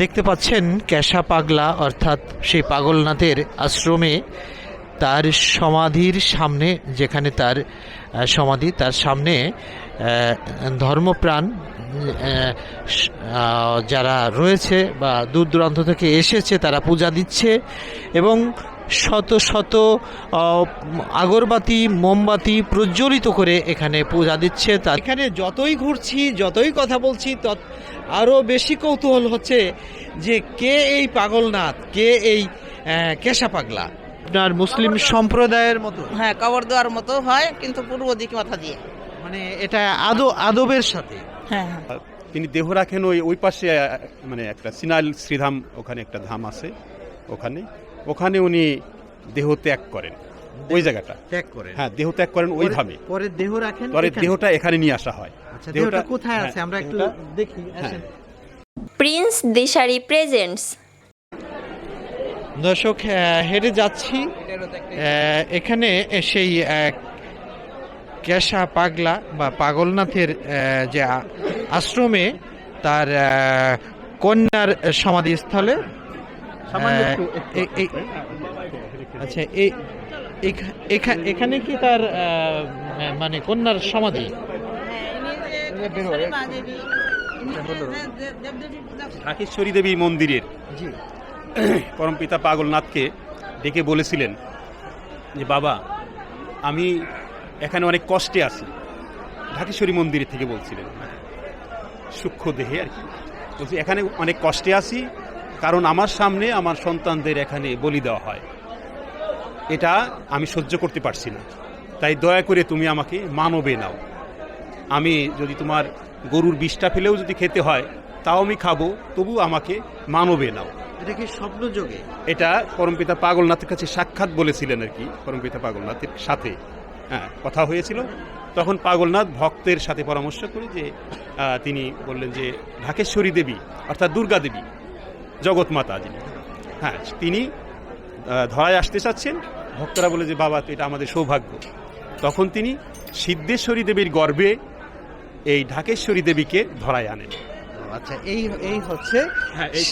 দেখতে পাচ্ছেন ক্যাশা পাগলা, অর্থাৎ সেই পাগলনাথের আশ্রমে তার সমাধির সামনে, যেখানে তার সমাধি, তার সামনে ধর্মপ্রাণ যারা রয়েছে বা দূর দূরান্ত থেকে এসেছে, তারা পূজা দিচ্ছে এবং শত শত আগরবাতি মোমবাতি প্রজ্বলিত করে এখানে পূজা দিচ্ছে। তা এখানে যতই ঘুরছি যতই কথা বলছি তত আরও বেশি কৌতূহল হচ্ছে যে কে এই পাগলনাথ কে এই কেশা পাগলা। আপনার মুসলিম সম্প্রদায়ের মতো। হ্যাঁ কবর দেওয়ার মতো হয় কিন্তু পূর্ব দিকে মাথা দিয়ে। মানে এটা আদো আদবের সাথে। হ্যাঁ হ্যাঁ। তিনি দেহ রাখেন ওই ওই পাশে মানে একটা সিনাল শ্রীধাম ওখানে একটা ধাম আছে ওখানে। ওখানে উনি দেহ ত্যাগ করেন। ওই জায়গাটা। ত্যাগ করে হ্যাঁ দেহ ত্যাগ করেন ওই ধামে। পরে দেহ রাখেন পরে এখানে? দেহটা এখানে নিয়ে আসা হয়। আচ্ছা দেহটা কোথায় আছে? হ্যাঁ, আমরা একটু দেখি আসেন। Prince Dishari presents. দর্শক হেরে যাচ্ছি। এখানে সেই ক্যাশা পাগলা বা পাগলনাথের আহ, যে আশ্রমে তার কন্যার সমাধিস্থলে আচ্ছা এই এখানে কি তার মানে কন্যার সমাধি? ঢাকেশ্বরী দেবী মন্দিরের জি। পরমপিতা পাগলনাথকে ডেকে বলেছিলেন যে বাবা আমি এখানে অনেক কষ্টে আছি। ঢাকেশ্বরী মন্দিরের থেকে বলছিলেন। সূক্ষ্ম দেহে আর কি। বলছি এখানে অনেক কষ্টে আছি কারণ আমার সামনে আমার সন্তানদের এখানে বলি দেওয়া হয়। এটা আমি সহ্য করতে পারছি না। তাই দয়া করে তুমি আমাকে মানবে নাও। আমি যদি তোমার গরুর বিষটা ফেলেও যদি খেতে হয় তাও আমি খাব তবু আমাকে মানবে নাও। এটা কি স্বপ্ন যোগে? এটা পরমপিতা পাগলনাথের কাছে সাক্ষাৎ বলেছিলেন আর কি পরমপিতা পাগলনাথের সাথে। হ্যাঁ কথা হয়েছিল। তখন পাগলনাথ ভক্তের সাথে পরামর্শ করে যে তিনি বললেন যে ঢাকেশ্বরী দেবী অর্থাৎ দুর্গা দেবী জগৎমাতা যিনি হ্যাঁ তিনি ধরায় আসতে চাচ্ছেন। ভক্তরা বলে যে বাবা এটা আমাদের সৌভাগ্য। তখন তিনি সিদ্ধেশ্বরী দেবীর গর্ভে এই ঢাকেশ্বরী দেবীকে ধরায় আনেন। আচ্ছা এই এই হচ্ছে হ্যাঁ এই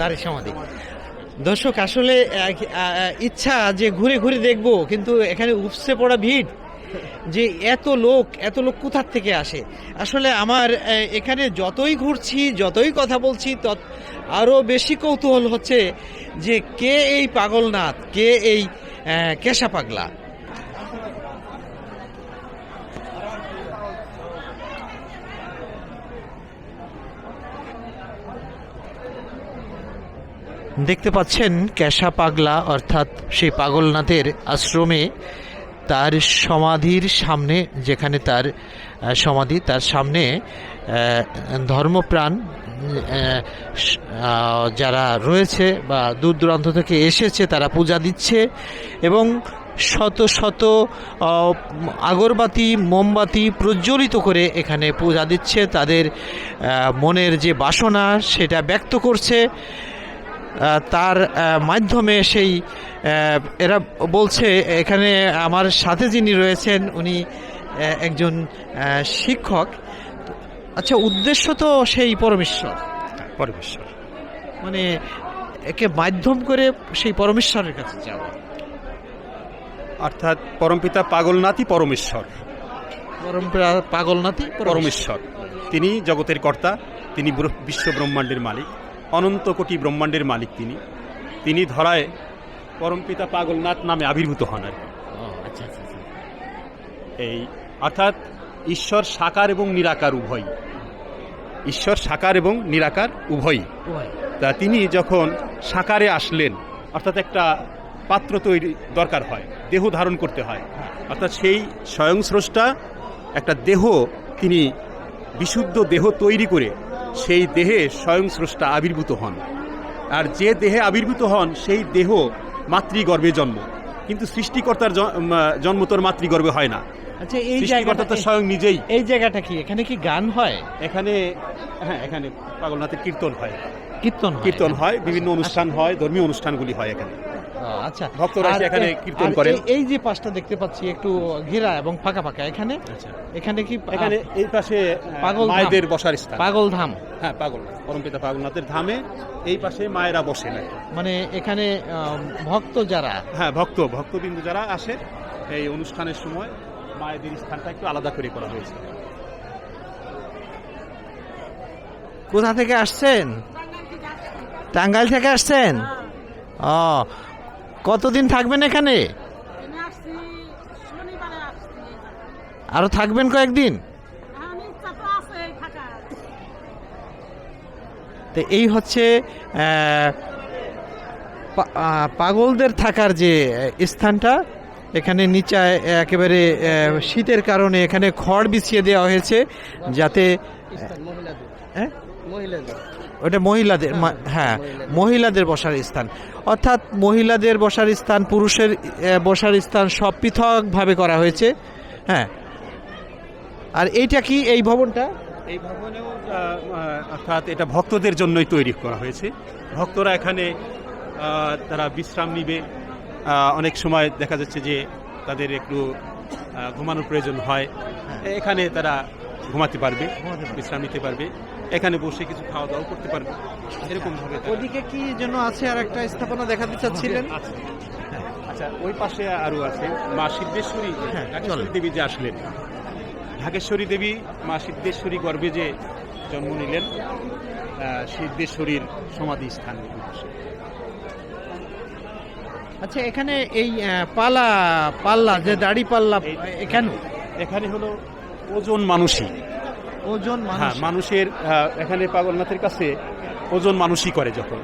তারই সমাধি। দর্শক আসলে ইচ্ছা যে ঘুরে ঘুরে দেখব কিন্তু এখানে উপসে পড়া ভিড়। যে এত লোক এত লোক কোথার থেকে আসে? আসলে আমার এখানে যতই ঘুরছি, যতই কথা বলছি, তত আরও বেশি কৌতূহল হচ্ছে যে কে এই পাগলনাথ, কে এই কেশা পাগলা? দেখতে পাচ্ছেন ক্যাশা পাগলা, অর্থাৎ সেই পাগলনাথের আশ্রমে তার সমাধির সামনে, যেখানে তার সমাধি, তার সামনে ধর্মপ্রাণ যারা রয়েছে বা দূর দূরান্ত থেকে এসেছে, তারা পূজা দিচ্ছে এবং শত শত আগরবাতি, মোমবাতি প্রজ্বলিত করে এখানে পূজা দিচ্ছে। তাদের মনের যে বাসনা, সেটা ব্যক্ত করছে। তার মাধ্যমে সেই এরা বলছে এখানে আমার সাথে যিনি রয়েছেন উনি একজন শিক্ষক। আচ্ছা উদ্দেশ্য তো সেই পরমেশ্বর। পরমেশ্বর। মানে একে মাধ্যম করে সেই পরমেশ্বরের কাছে যাওয়া। অর্থাৎ পরমপিতা পাগলনাথই পরমেশ্বর। পাগলনাথই পরমেশ্বর। তিনি জগতের কর্তা তিনি বিশ্ব ব্রহ্মাণ্ডের মালিক। অনন্ত কোটি ব্রহ্মাণ্ডের মালিক তিনি। তিনি ধরায় পরমপিতা পাগলনাথ নামে আবির্ভূত হন আর আচ্ছা আচ্ছা আচ্ছা। এই অর্থাৎ ঈশ্বর সাকার এবং নিরাকার উভয় ঈশ্বর সাকার এবং নিরাকার উভয়ই। উভয়। তা তিনি যখন সাকারে আসলেন অর্থাৎ একটা পাত্র তৈরি দরকার হয় দেহ ধারণ করতে হয়। অর্থাৎ সেই স্বয়ংস্রষ্টা একটা দেহ তিনি বিশুদ্ধ দেহ তৈরি করে সেই দেহে স্বয়ং স্রষ্টা আবির্ভূত হন। আর যে দেহে আবির্ভূত হন সেই দেহ মাতৃগর্ভে জন্ম। কিন্তু সৃষ্টিকর্তার জন্ম তোর মাতৃগর্ভে হয় না। আচ্ছা এই সৃষ্টিকর্তা তো স্বয়ং নিজেই। এই জায়গাটা কি? এখানে কি গান হয়? এখানে হ্যাঁ এখানে পাগলনাথের কীর্তন হয়। কীর্তন কীর্তন হয় বিভিন্ন অনুষ্ঠান হয় ধর্মীয় অনুষ্ঠানগুলি হয় এখানে। আচ্ছা। ভক্তরা এখানে কীর্তন করেন। এই- যে পাশটা দেখতে পাচ্ছি একটু ঘেরা এবং ফাঁকা ফাঁকা এখানে? আচ্ছা। এখানে কি এখানে এই পাশে পাগল মায়েদের বসার স্থান। পাগল ধাম হ্যাঁ পাগল পরমপিতা পাগলনাথের ধামে এই পাশে মায়েরা আর মানে এখানে ভক্ত যারা? হ্যাঁ ভক্ত ভক্তবিন্দু যারা আসে এই অনুষ্ঠানের সময় মায়েদের স্থানটা একটু আলাদা করে করা হয়েছে। কোথা থেকে আসছেন? টাঙ্গাইল থেকে আসছেন? ও কতদিন থাকবেন এখানে? আমি আসছি শনিবারে আসছি। আরও থাকবেন কয়েকদিন? তো থাকার তো এই হচ্ছে পাগলদের থাকার যে স্থানটা এখানে নিচায় একেবারে শীতের কারণে এখানে খড় বিছিয়ে দেওয়া হয়েছে যাতে হ্যাঁ? ওটা মহিলাদের মা- হ্যাঁ মহিলাদের। বসার স্থান। অর্থাৎ মহিলাদের বসার স্থান পুরুষের বসার স্থান সব পৃথকভাবে করা হয়েছে। হ্যাঁ। আর এইটা কি এই ভবনটা? এই ভবনেও অর্থাৎ এটা ভক্তদের জন্যই তৈরি করা হয়েছে। ভক্তরা এখানে তারা বিশ্রাম নিবে। অনেক সময় দেখা যাচ্ছে যে তাদের একটু ঘুমানোর প্রয়োজন হয়। এখানে তারা ঘুমাতে পারবে। বিশ্রাম নিতে পারবে। এখানে বসে কিছু খাওয়া দাওয়া করতে পারবে। এরকম ভাবে ওদিকে কি যেন আছে আর একটা স্থাপনা দেখাতে চাচ্ছিলেন? আচ্ছা ওই পাশে আরও আছে মা সিদ্ধেশ্বরী হ্যাঁ, দেবী যে আসলেন। ঢাকেশ্বরী দেবী মা সিদ্ধেশ্বরী গর্ভে যে জন্ম নিলেন সিদ্ধেশ্বরীর সমাধি স্থান আচ্ছা এখানে এই পালা পাল্লা যে দাড়ি পাল্লা এখানে? এখানে হলো ওজন মানুষই। ওজন হ্যাঁ মানুষের এখানে পাগলনাথের কাছে ওজন মানুষই করে যখন।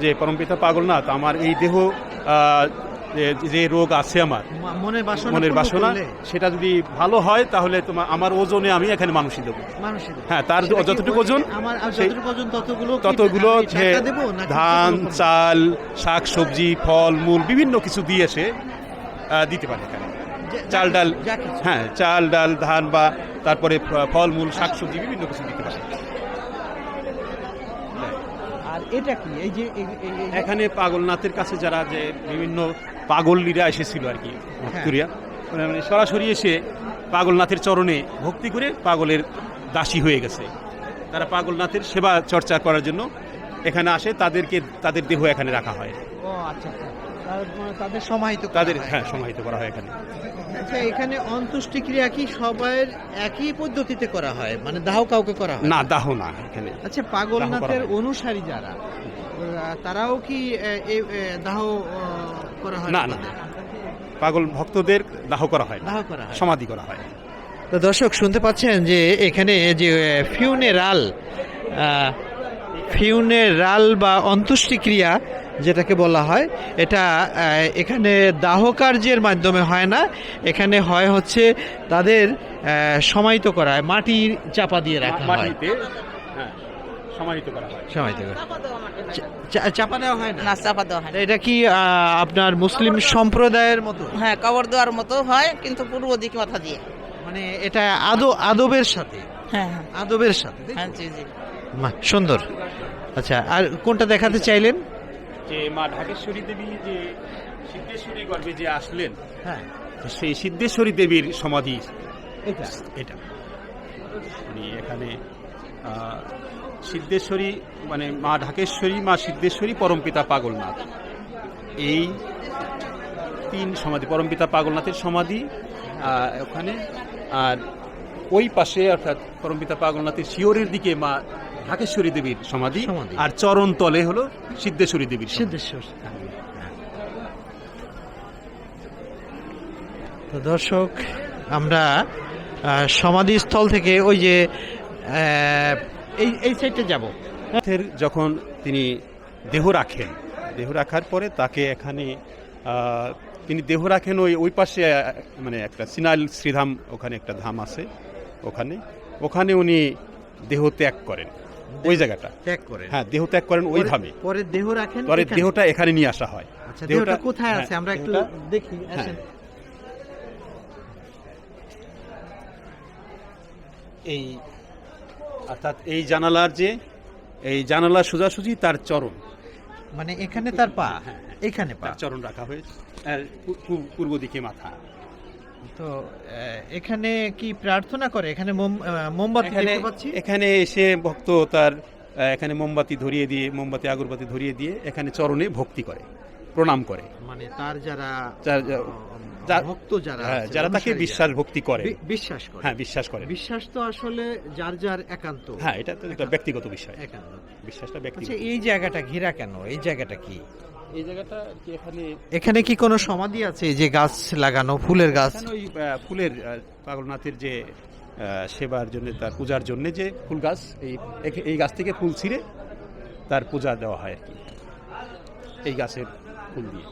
যে পরমপিতা পাগলনাথ আমার এই দেহ যে- রোগ আছে আমার মনের বাসনা সেটা যদি ভালো হয় তাহলে তোমার আমার ওজনে আমি এখানে মানুষই দেবো। হ্যাঁ তার যতটুকু ওজন? ততগুলো ধান চাল শাক সবজি ফল মূল বিভিন্ন কিছু দিয়ে সে দিতে পারে এখানে। চাল ডাল হ্যাঁ চাল ডাল ধান বা তারপরে ফ- ফল মূল শাক সবজি বিভিন্ন কিছু দিতে পারে। আর এটা কি? এই যে এখানে পাগলনাথের কাছে যারা যে বিভিন্ন পাগললীরা এসেছিল আর কি ভক্তরিয়া মানে সরাসরি এসে পাগলনাথের চরণে ভক্তি করে পাগলের দাসী হয়ে গেছে। তারা পাগলনাথের সেবা চর্চা করার জন্য এখানে আসে তাদেরকে তাদের দেহ এখানে রাখা হয়। ও আচ্ছা আচ্ছা। মানে তাদের সমাহিত তাদের হ্যাঁ। সমাহিত করা হয় এখানে। আচ্ছা এখানে অন্ত্যেষ্টি ক্রিয়া কি সবার একই পদ্ধতিতে করা হয়? মানে দাহ কাউকে করা হয়? না দাহ না এখানে আচ্ছা পাগলনাথের অনুসারী যারা তারাও কি দাহ করা হয় না, না। পাগল ভক্তদের দাহ করা হয় দাহ করা হয়। সমাধি করা হয়। তো দর্শক শুনতে পাচ্ছেন যে এখানে যে ফিউনেরাল ফিউনেরাল বা অন্ত্যেষ্টি ক্রিয়া যেটাকে বলা হয় এটা এখানে দাহ কার্যের মাধ্যমে হয় না। এখানে হয় হচ্ছে তাদের সমাহিত করা হয় মাটি চাপা দিয়ে রাখা হয়। মাটিতে হ্যাঁ সমাহিত করা হয়। সমাহিত করা চা- চা- চাপা দেওয়া হয় না? চাপা দেওয়া হয়। এটা কি আপনার মুসলিম সম্প্রদায়ের মতো? হ্যাঁ কবর দেওয়ার মতো হয় কিন্তু পূর্ব দিকে মাথা দিয়ে। মানে এটা আদো আদবের সাথে? হ্যাঁ হ্যাঁ। আদবের সাথে হ্যাঁ জি জি। সুন্দর। আচ্ছা আর কোনটা দেখাতে চাইলেন? যে মা ঢাকেশ্বরী দেবী যে সিদ্ধেশ্বরী গর্ভে যে আসলেন হ্যাঁ। তো সেই সিদ্ধেশ্বরী দেবীর সমাধি। এটা। এটা। মানে এখানে সিদ্ধেশ্বরী মানে মা ঢাকেশ্বরী মা সিদ্ধেশ্বরী পরমপিতা পাগলনাথ। এই তিন সমাধি পরমপিতা পাগলনাথের সমাধি ওখানে। আর ওই পাশে অর্থাৎ পরমপিতা পাগলনাথের শিওরের দিকে মা ঢাকেশ্বরী দেবীর সমাধি। আর চরণ তলে হলো সিদ্ধেশ্বরী দেবীর সিদ্ধেশ্বর। তো দর্শক আমরা সমাধিস্থল থেকে ওই যে এই এই সাইডে যাব। যখন তিনি দেহ রাখেন দেহ রাখার পরে তাকে এখানে তিনি দেহ রাখেন ওই ওই পাশে মানে একটা সিনাইল শ্রীধাম ওখানে একটা ধাম আছে ওখানে। ওখানে উনি দেহ ত্যাগ করেন। ওই জায়গাটা। ত্যাগ করেন। হ্যাঁ দেহ ত্যাগ করেন ওই ধামে পরে দেহ রাখেন পরে দেহটা এখানে নিয়ে আসা হয়। আচ্ছা দেহটা কোথায় হ্যাঁ, আছে? আমরা একটু দেখি হ্যাঁ। আসেন। এই অর্থাৎ এই জানালার যে এই জানালা সোজাসুজি তার চরণ। মানে এখানে তার পা? হ্যাঁ, এখানে পা। চরণ রাখা হয়েছে পূর্ব দিকে মাথা। তো এখানে কি প্রার্থনা করে? এখানে মোমবাতি দেখতে পাচ্ছি? এখানে এসে ভক্ত তার এখানে মোমবাতি ধরিয়ে দিয়ে মোমবাতি আগরবাতি ধরিয়ে দিয়ে এখানে চরণে ভক্তি করে প্রণাম করে। মানে তার যারা ভক্ত যারা হ্যাঁ, যারা তাকে বিশ্বাস ভক্তি করে। বিশ্বাস করে। হ্যাঁ বিশ্বাস করে। বিশ্বাস তো আসলে যার যার একান্ত। হ্যাঁ এটা তো ব্যক্তিগত বিষয়। একান্ত। বিশ্বাসটা আচ্ছা ব্যক্তিগত এই জায়গাটা ঘেরা কেন? এই জায়গাটা কি? এই জায়গাটা কি এখানে এখানে কি কোনো সমাধি আছে? যে গাছ লাগানো ফুলের গাছ। ওই ফুলের পাগলনাথের যে সেবার জন্য তার পূজার জন্য যে ফুল গাছ এই এই গাছ থেকে ফুল ছিঁড়ে তার পূজা দেওয়া হয় আর কি। এই গাছের ফুল দিয়ে।